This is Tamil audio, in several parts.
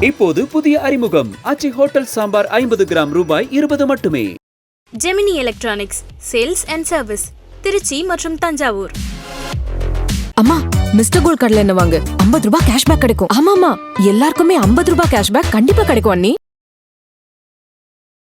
இப்போது புதிய அறிமுகம். ஆச்சி ஹோட்டல் சாம்பார் ஐம்பது கிராம் ரூபாய் இருபது மட்டுமே. Gemini electronics sales and service Tiruchi மற்றும் தஞ்சாவூர். அம்மா மிஸ்டர் கோல்ட் கடலை என்ன வாங்கு. ஐம்பது ரூபாய் கேஷ்பேக் கிடைக்கும். ஆமாமா எல்லாருக்குமே ஐம்பது ரூபாய் கேஷ்பேக் கண்டிப்பா கிடைக்கும் அண்ணி.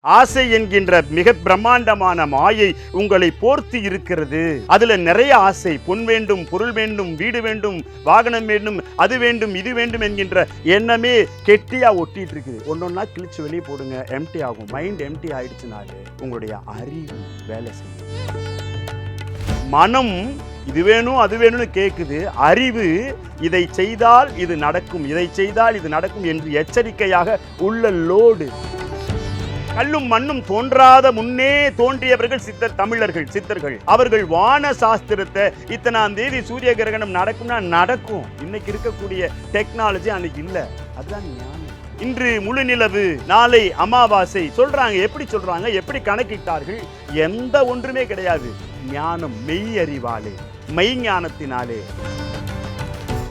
ஆசை என்கின்ற மிக பிரம்மாண்டமான மாயை உங்களை போர்த்தி இருக்கிறது. அதுல நிறைய ஆசை பொன் வேண்டும் பொருள் வேண்டும் வீடு வேண்டும் வாகனம் வேண்டும் அது வேண்டும் இது வேண்டும் என்கின்ற எண்ணமே கெட்டியா ஒட்டிட்டு இருக்குது. ஒன்னொன்னா கிழிச்சு வெளியே போடுங்க எம்டி ஆகும். மைண்ட் எம்டி ஆயிடுச்சுனாலே உங்களுடைய அறிவு வேலை செய்யும். மனம் இது வேணும் அது வேணும்னு கேட்குது அறிவு இதை செய்தால் இது நடக்கும் இதை செய்தால் இது நடக்கும் என்று எச்சரிக்கையாக உள்ள லோடு கல்லும் மண்ணும் தோன்றாத முன்னே தோன்றியவர்கள் சித்தர் தமிழர்கள் சித்தர்கள். அவர்கள் வான சாஸ்திரத்தை இத்தனாம் தேதி சூரிய கிரகணம் நடக்கும்னா நடக்கும். இன்னைக்கு இருக்கக்கூடிய டெக்னாலஜி அன்னைக்கு இல்ல. அதுதான் ஞானம். இன்று முழு நிலவு நாளை அமாவாசை. சொல்றாங்க எப்படி சொல்றாங்க எப்படி கணக்கிட்டார்கள்? எந்த ஒன்றுமே கிடையாது. ஞானம் மெய் அறிவாலே மெய் ஞானத்தினாலே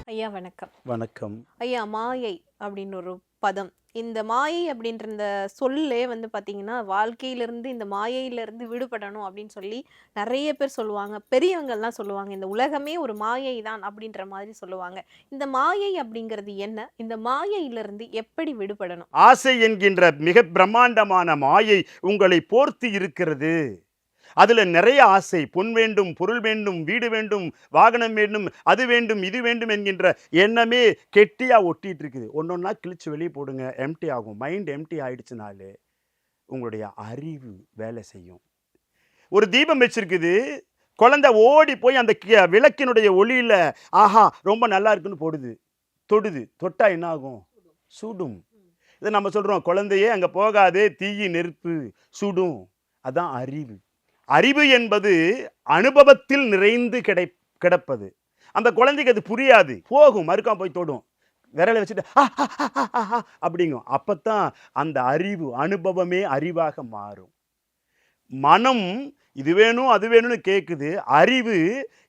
ஐயா வணக்கம். வணக்கம். ஐயா மாயை அப்படின்னு ஒரு பதம். இந்த மாயை அப்படின்ற இந்த சொல்லே வந்து பார்த்திங்கன்னா வாழ்க்கையிலிருந்து இந்த மாயையிலிருந்து விடுபடணும் அப்படின்னு சொல்லி நிறைய பேர் சொல்லுவாங்க. பெரியவங்கள்லாம் சொல்லுவாங்க இந்த உலகமே ஒரு மாயை தான் அப்படின்ற மாதிரி சொல்லுவாங்க. இந்த மாயை அப்படிங்கிறது என்ன? இந்த மாயையிலிருந்து எப்படி விடுபடணும்? ஆசை என்கின்ற மிக பிரம்மாண்டமான மாயை உங்களை போர்த்தி இருக்கிறது. அதில் நிறைய ஆசை. பொன் வேண்டும் பொருள் வேண்டும் வீடு வேண்டும் வாகனம் வேண்டும் அது வேண்டும் இது வேண்டும் என்கின்ற எண்ணமே கெட்டியாக ஒட்டிகிட்டு இருக்குது. ஒன்று ஒன்றா கிழிச்சு வெளியே போடுங்க. எம்டி ஆகும். மைண்ட் எம்டி ஆயிடுச்சுனாலே உங்களுடைய அறிவு வேலை செய்யும். ஒரு தீபம் வச்சிருக்குது. குழந்தை ஓடி போய் அந்த கி- விளக்கினுடைய ஒளியில் ஆஹா ரொம்ப நல்லா இருக்குன்னு போடுது. தொடுது. தொட்டா என்ன ஆகும்? சுடும். இதை நம்ம சொல்கிறோம் குழந்தையே அங்கே போகாதே தீயி நெருப்பு. சுடும். அதான் அறிவு. அறிவு என்பது அனுபவத்தில் நிறைந்து கிடை கிடப்பது. அந்த குழந்தைக்கு அது புரியாது. போகும் மறுக்காம போய் தொடும். விரலை வச்சுட்டு அப்படிங்கும். அப்போத்தான் அந்த அறிவு அனுபவமே அறிவாக மாறும். மனம் இது வேணும் அது வேணும்னு கேட்குது அறிவு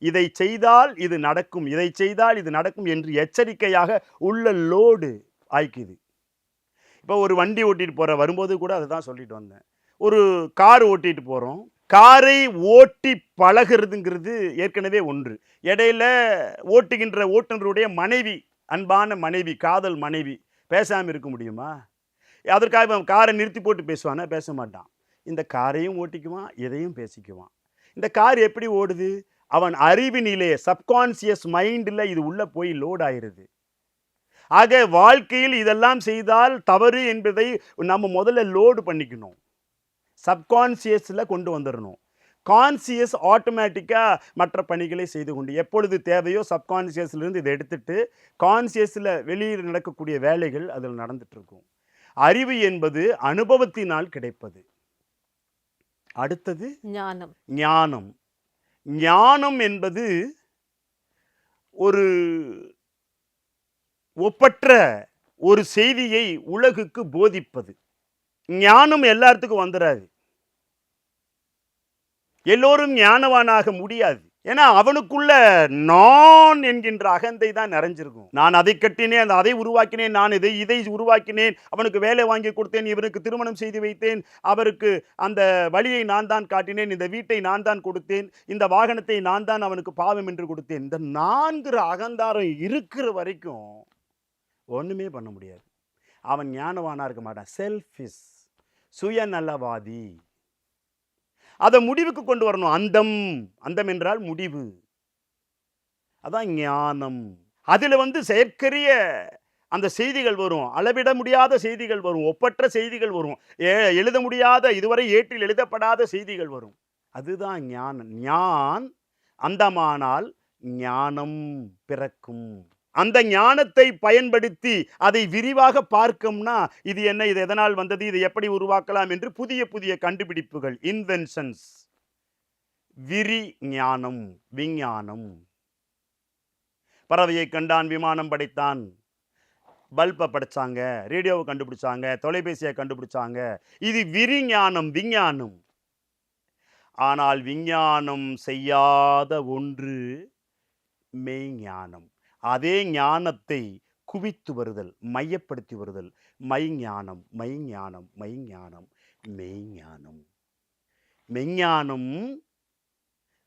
இதை செய்தால் இது நடக்கும் இதை செய்தால் இது நடக்கும் என்று எச்சரிக்கையாக உள்ள லோடு ஆய்க்குது. இப்போ ஒரு வண்டி ஓட்டிகிட்டு போகிற வரும்போது கூட அதை தான் சொல்லிட்டு வந்தேன். ஒரு கார் ஓட்டிகிட்டு போகிறோம் காரை ஓட்டி பழகுறதுங்கிறது ஏற்கனவே ஒன்று. இடையில ஓட்டுகின்ற ஓட்டுநருடைய மனைவி அன்பான மனைவி காதல் மனைவி பேசாமல் இருக்க முடியுமா? அதற்காக இவன் காரை நிறுத்தி போட்டு பேசுவானா? பேச மாட்டான். இந்த காரையும் ஓட்டிக்குவான் இதையும் பேசிக்குவான். இந்த கார் எப்படி ஓடுது? அவன் அறிவினிலே சப்கான்சியஸ் மைண்டில் இது உள்ளே போய் லோட் ஆயிடுது ஆக வாழ்க்கையில் இதெல்லாம் செய்தால் தவறு என்பதை நம்ம முதல்ல லோடு பண்ணிக்கணும். சப்கான்சியஸில் கொண்டு வந்துடணும் கான்சியஸ் ஆட்டோமேட்டிக்காக மற்ற பணிகளை செய்து கொண்டு எப்பொழுது தேவையோ சப்கான்சியஸ்லேருந்து இதை எடுத்துட்டு கான்சியஸில் வெளியில் நடக்கக்கூடிய வேலைகள் அதில் நடந்துட்டு இருக்கும் அறிவு என்பது அனுபவத்தினால் கிடைப்பது. அடுத்தது ஞானம். ஞானம். ஞானம் என்பது ஒரு ஒப்பற்ற ஒரு செய்தியை உலகுக்கு போதிப்பது. ஞானம் எல்லாத்துக்கும் வந்துடாது எல்லோரும் ஞானவானாக முடியாது. ஏன்னா அவனுக்குள்ள நான் என்கின்ற அகந்தை தான் நிறைஞ்சிருக்கும். நான் அதை கட்டினேன் அந்த அதை உருவாக்கினேன் நான் இதை இதை உருவாக்கினேன் அவனுக்கு வேலை வாங்கி கொடுத்தேன் இவனுக்கு திருமணம் செய்து வைத்தேன் அவருக்கு அந்த வழியை நான் தான் காட்டினேன் இந்த வீட்டை நான் தான் கொடுத்தேன் இந்த வாகனத்தை நான் தான் அவனுக்கு பாவம் என்று கொடுத்தேன். இந்த நான்கிற அகந்தாரம் இருக்கிற வரைக்கும் ஒன்றுமே பண்ண முடியாது. அவன் ஞானவானா இருக்க மாட்டான். செல்ஃபிஸ் சுயநலவாதி. அதை முடிவுக்கு கொண்டு வரணும். அந்தம். அந்தம் என்றால் முடிவு. அதான் ஞானம். அதில் வந்து செயற்கரிய அந்த செய்திகள் வரும். அளவிட முடியாத செய்திகள் வரும். ஒப்பற்ற செய்திகள் வரும். ஏ- எழுத முடியாத இதுவரை ஏற்றில் எழுதப்படாத செய்திகள் வரும். அதுதான் ஞானம். ஞான் அந்தமானால் ஞானம் பிறக்கும். அந்த ஞானத்தை பயன்படுத்தி அதை விரிவாக பார்க்கும்னா இது என்ன இது எதனால் வந்தது இதை எப்படி உருவாக்கலாம் என்று புதிய புதிய கண்டுபிடிப்புகள் இன்வென்ஷன்ஸ் விரி ஞானம் விஞ்ஞானம். பறவையை கண்டான் விமானம் படைத்தான். பல்பை படைச்சாங்க ரேடியோவை கண்டுபிடிச்சாங்க தொலைபேசியை கண்டுபிடிச்சாங்க. இது விரிஞானம் விஞ்ஞானம். ஆனால் விஞ்ஞானம் செய்யாத ஒன்று மெய்ஞானம். அதே ஞானத்தை குவித்து வருதல் மையப்படுத்தி வருதல். மைஞானம் மைஞானம் மைஞானம் மெய்ஞானம் மெய்ஞானம்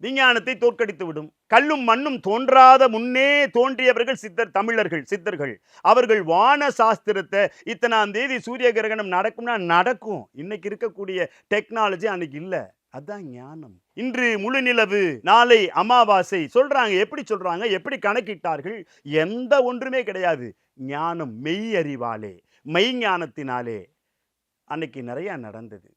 விஞ்ஞானத்தை தோற்கடித்து விடும். கல்லும் மண்ணும் தோன்றாத முன்னே தோன்றியவர்கள் சித்தர் தமிழர்கள் சித்தர்கள். அவர்கள் வான சாஸ்திரத்தை இத்தனாம் தேதி சூரிய கிரகணம் நடக்கும்னா நடக்கும். இன்னைக்கு இருக்கக்கூடிய டெக்னாலஜி அன்னைக்கு இல்லை. அதான் ஞானம். இன்று முழு நிலவு நாளை அமாவாசை. சொல்றாங்க எப்படி சொல்றாங்க எப்படி கணக்கிட்டார்கள் எந்த ஒன்றுமே கிடையாது. ஞானம் மெய் அறிவாலே மெய்ஞானத்தினாலே. அன்னைக்கு நிறைய நடந்தது.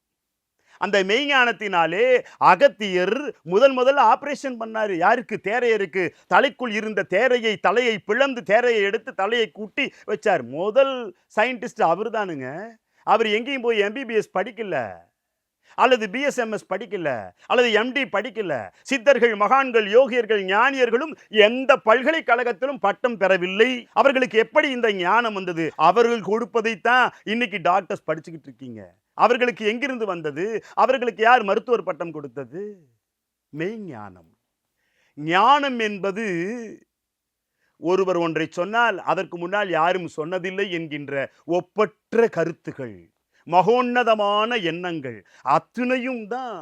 அந்த மெய்ஞானத்தினாலே அகத்தியர் முதல் முதல்ல ஆப்ரேஷன் பண்ணார். யாருக்கு? தேரையருக்கு. தலைக்குள் இருந்த தேரையை தலையை பிளந்து தேரையை எடுத்து தலையை கூட்டி வச்சார். முதல் சயின்டிஸ்ட் அவர்தானுங்க. அவர் எங்கேயும் போய் எம்பிபிஎஸ் படிக்கல. அல்லது பிஎஸ்எம்எஸ் படிக்கல அல்லது எம்டி படிக்கல சித்தர்கள் மகான்கள் யோகியர்கள் ஞானியர்களும் எந்த பல்கலைக்கழகத்திலும் பட்டம் பெறவில்லை. அவர்களுக்கு எப்படி இந்த ஞானம் வந்தது? அவர்கள் கொடுப்பதைத்தான் இன்னைக்கு டாக்டர்ஸ் படிச்சுக்கிட்டு இருக்கீங்க. அவர்களுக்கு எங்கிருந்து வந்தது? அவர்களுக்கு யார் மருத்துவர் பட்டம் கொடுத்தது? மெய்ஞானம் ஞானம் என்பது ஒருவர் ஒன்றை சொன்னால் அதற்கு முன்னால் யாரும் சொன்னதில்லை என்கின்ற ஒப்பற்ற கருத்துகள். மகோன்னதமான எண்ணங்கள். அத்தனையும் தான்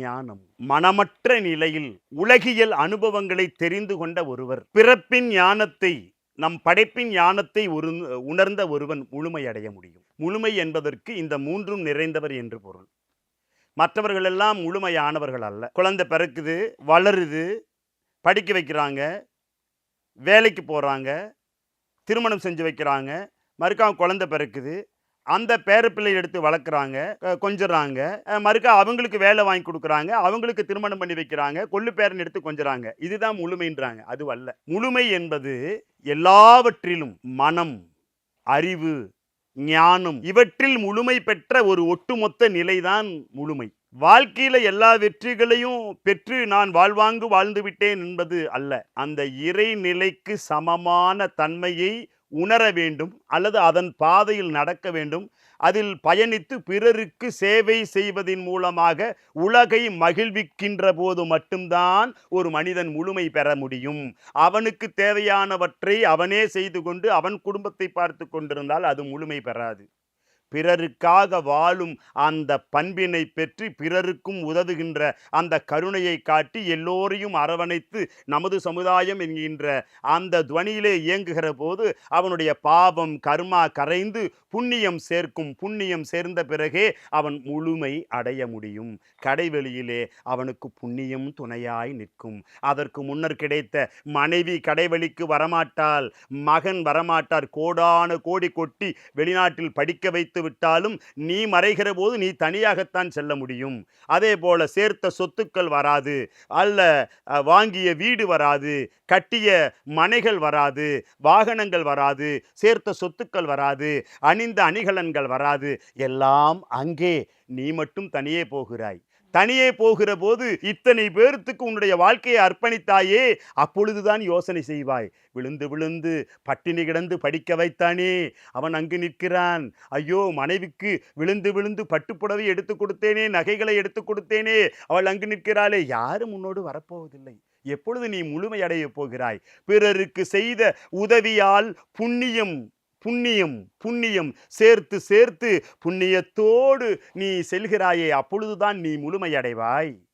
ஞானம். மனமற்ற நிலையில் உலகியல் அனுபவங்களை தெரிந்து கொண்ட ஒருவர் பிறப்பின் ஞானத்தை நம் படைப்பின் ஞானத்தை ஒரு உணர்ந்த ஒருவன் முழுமையடைய முடியும். முழுமை என்பதற்கு இந்த மூன்றும் நிறைந்தவர் என்று பொருள். மற்றவர்கள் எல்லாம் முழுமையானவர்கள் அல்ல. குழந்தை பிறக்குது வளருது படிக்க வைக்கிறாங்க வேலைக்கு போகிறாங்க திருமணம் செஞ்சு வைக்கிறாங்க மறுக்கா குழந்தை பிறக்குது அந்த பேரப்பிள்ளை எடுத்து வளர்க்குறாங்க அஹ் கொஞ்சுறாங்க. மறுக்கா அவங்களுக்கு வேலை வாங்கி கொடுக்குறாங்க அவங்களுக்கு திருமணம் பண்ணி வைக்கிறாங்க கொள்ளு பேரன் எடுத்து கொஞ்சுறாங்க. இதுதான் முழுமைன்றாங்க. அது அல்ல. முழுமை என்பது எல்லாவற்றிலும் மனம் அறிவு ஞானம் இவற்றில் முழுமை பெற்ற ஒரு ஒட்டுமொத்த நிலைதான் முழுமை. வாழ்க்கையில எல்லா வெற்றிகளையும் பெற்று நான் வாழ்வாங்கு வாழ்ந்து விட்டேன் என்பது அல்ல. அந்த இறைநிலைக்கு சமமான தன்மையை உணர வேண்டும் அல்லது அதன் பாதையில் நடக்க வேண்டும். அதில் பயணித்து பிறருக்கு சேவை செய்வதன் மூலமாக உலகை மகிழ்விக்கின்ற போது மட்டும்தான் ஒரு மனிதன் முழுமை பெற முடியும். அவனுக்கு தேவையானவற்றை அவனே செய்து கொண்டு அவன் குடும்பத்தை பார்த்து கொண்டிருந்தால் அது முழுமை பெறாது. பிறருக்காக வாழும் அந்த பண்பினை பெற்று பிறருக்கும் உதவுகின்ற அந்த கருணையை காட்டி எல்லோரையும் அரவணைத்து நமது சமுதாயம் என்கின்ற அந்த துவனியிலே இயங்குகிற போது அவனுடைய பாவம் கர்மா கரைந்து புண்ணியம் சேர்க்கும் புண்ணியம் சேர்ந்த பிறகே அவன் முழுமை அடைய முடியும். கடைவெளியிலே அவனுக்கு புண்ணியம் துணையாய் நிற்கும். அதற்கு முன்னர் கிடைத்த மனைவி கடைவெளிக்கு வரமாட்டால் மகன் வரமாட்டார் கோடான கோடி கொட்டி வெளிநாட்டில் படிக்க வைத்து விட்டாலும் நீ மறைகிற போது நீ தனியாகத்தான் செல்ல முடியும். அதே போல சேர்த்த சொத்துக்கள் வராது அல்ல வாங்கிய வீடு வராது கட்டிய மனைகள் வராது வாகனங்கள் வராது சேர்த்த சொத்துக்கள் வராது அணிந்த அணிகலன்கள் வராது எல்லாம் அங்கே நீ மட்டும் தனியே போகிறாய். தனியே போகிற போது இத்தனை பேர்த்துக்கு உன்னுடைய வாழ்க்கையை அர்ப்பணித்தாயே அப்பொழுதுதான் யோசனை செய்வாய். விழுந்து விழுந்து பட்டினி கிடந்து படிக்க வைத்தானே அவன் அங்கு நிற்கிறான். ஐயோ மனைவிக்கு விழுந்து விழுந்து பட்டுப்புடவை எடுத்து கொடுத்தேனே நகைகளை எடுத்து கொடுத்தேனே அவள் அங்கு நிற்கிறாளே. யாரும் உன்னோடு வரப்போவதில்லை. எப்பொழுது நீ முழுமையடைய போகிறாய்? பிறருக்கு செய்த உதவியால் புண்ணியம் புண்ணியம் புண்ணியம். சேர்த்து சேர்த்து புண்ணியத்தோடு நீ செல்கிறாயே அப்பொழுதுதான் நீ முழுமையடைவாய்.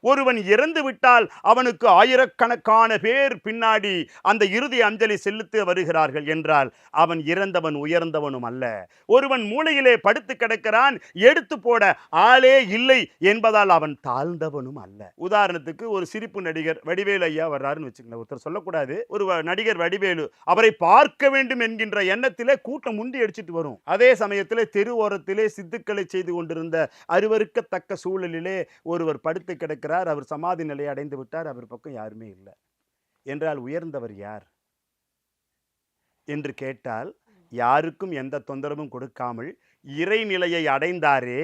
ஒருவன் இறந்து விட்டால் அவனுக்கு ஆயிரக்கணக்கான பேர் பின்னாடி அந்த இறுதி அஞ்சலி செலுத்த வருகிறார்கள் என்றால் அவன் இறந்தவன் உயர்ந்தவனும் அல்ல. ஒருவன் மூளையிலே படுத்து கிடக்கிறான் எடுத்து போட ஆளே இல்லை என்பதால் அவன் தாழ்ந்தவனும் அல்ல. உதாரணத்துக்கு ஒரு சிரிப்பு நடிகர் வடிவேலு ஐயா வர்றாருன்னு வச்சுக்கல ஒருத்தர் சொல்லக்கூடாது. ஒரு வ- நடிகர் வடிவேலு அவரை பார்க்க வேண்டும் என்கின்ற எண்ணத்திலே கூட்டம் முண்டி அடிச்சிட்டு வரும். அதே சமயத்தில் தெரு ஓரத்திலே சித்துக்களை செய்து கொண்டிருந்த அருவருக்கத்தக்க சூழலிலே ஒருவர் படுத்து கிடக்கிறார். இருக்கிறார். அவர் சமாதி நிலையை அடைந்து விட்டார். அவர் பக்கம் யாருமே இல்லை. என்றால் உயர்ந்தவர் யார்? என்று கேட்டால் யாருக்கும் எந்த தொந்தரவும் கொடுக்காமல் இறைநிலையை அடைந்தாரே.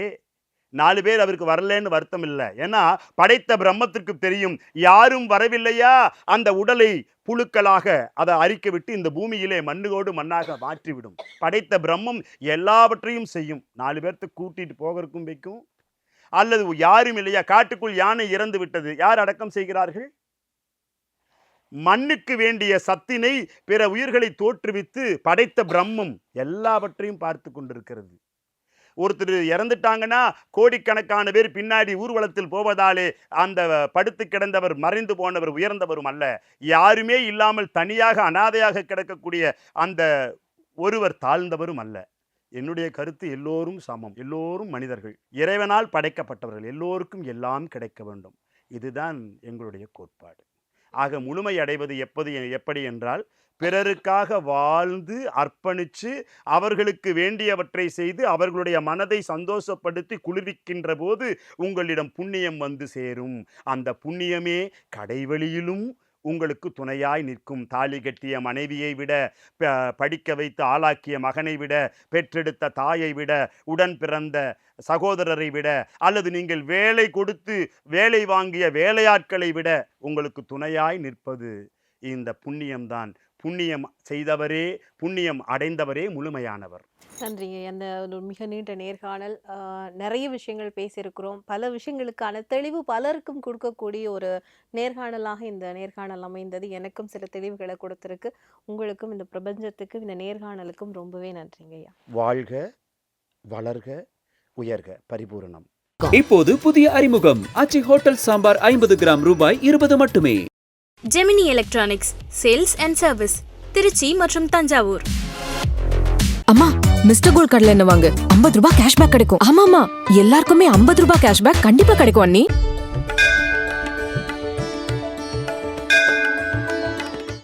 நாலு பேர் அவருக்கு வரலன்னு வருத்தம் இல்லை. ஏன்னா படைத்த பிரம்மத்திற்கு தெரியும் யாரும் வரவில்லையா? அந்த உடலை புழுக்களாக அதை அரிக்க விட்டு இந்த பூமியிலே மண்ணுகோடு மண்ணாக மாற்றிவிடும். படைத்த பிரம்மம் எல்லாவற்றையும் செய்யும். நாலு பேர்த்த கூட்டிட்டு போகிறதுக்கும் வைக்கும். அல்லது யாரும் இல்லையா? காட்டுக்குள் யானை இறந்து விட்டது. யார் அடக்கம் செய்கிறார்கள்? மண்ணுக்கு வேண்டிய சத்தினை பிற உயிர்களை தோற்றுவித்து படைத்த பிரம்மம் எல்லாவற்றையும் பார்த்து கொண்டிருக்கிறது. ஒருத்தர் இறந்துட்டாங்கன்னா கோடிக்கணக்கான பேர் பின்னாடி ஊர்வலத்தில் போவதாலே அந்த படுத்து கிடந்தவர் மறைந்து போனவர் உயர்ந்தவரும் அல்ல. யாருமே இல்லாமல் தனியாக அனாதையாக கிடக்கக்கூடிய அந்த ஒருவர் தாழ்ந்தவரும் அல்ல. என்னுடைய கருத்து எல்லோரும் சமம். எல்லோரும் மனிதர்கள். இறைவனால் படைக்கப்பட்டவர்கள். எல்லோருக்கும் எல்லாம் கிடைக்க வேண்டும். இதுதான் எங்களுடைய கோட்பாடு. ஆக முழுமை அடைவது எப்போது எப்படி என்றால் பிறருக்காக வாழ்ந்து அர்ப்பணித்து அவர்களுக்கு வேண்டியவற்றை செய்து அவர்களுடைய மனதை சந்தோஷப்படுத்தி குளிர்விக்கின்ற போது உங்களிடம் புண்ணியம் வந்து சேரும். அந்த புண்ணியமே கடைவழியிலும் உங்களுக்கு துணையாய் நிற்கும். தாலி கட்டிய மனைவியை விட ப- படிக்க வைத்து ஆளாக்கிய மகனை விட பெற்றெடுத்த தாயை விட உடன் பிறந்த சகோதரரை விட அல்லது நீங்கள் வேலை கொடுத்து வேலை வாங்கிய வேலையாட்களை விட உங்களுக்கு துணையாய் நிற்பது. இந்த புண்ணியம்தான். புண்ணியம் செய்தவரே புண்ணியம் அடைந்தவரே முழுமையானவர். நன்றிங்க. அந்த ஒரு மிக நீண்ட நேர்காணல். நிறைய விஷயங்கள் பேசியிருக்கிறோம். பல விஷயங்களுக்கான தெளிவு பலருக்கும் கொடுக்கக்கூடிய ஒரு நேர்காணலாக இந்த நேர்காணல் அமைந்தது. எனக்கும் சில தெளிவுகளை கொடுத்திருக்கு. உங்களுக்கும் இந்த பிரபஞ்சத்துக்கும் இந்த நேர்காணலுக்கும் ரொம்பவே நன்றிங்க ஐயா. வாழ்க வளர்க உயர்க. பரிபூரணம். இப்போது புதிய அறிமுகம். ஆச்சி ஹோட்டல் சாம்பார் ஐம்பது கிராம் ரூபாய் இருபது மட்டுமே. Gemini electronics sales and service Tiruchi மற்றும் தஞ்சாவூர். அம்மா மிஸ்டர் கோல்ட் கடலை என்ன வாங்க? ஐம்பது ரூபாய் கேஷ்பேக் கிடைக்கும். ஆமாமா எல்லாருக்குமே ஐம்பது ரூபாய் கேஷ்பேக் கண்டிப்பா கிடைக்கும் அண்ணி.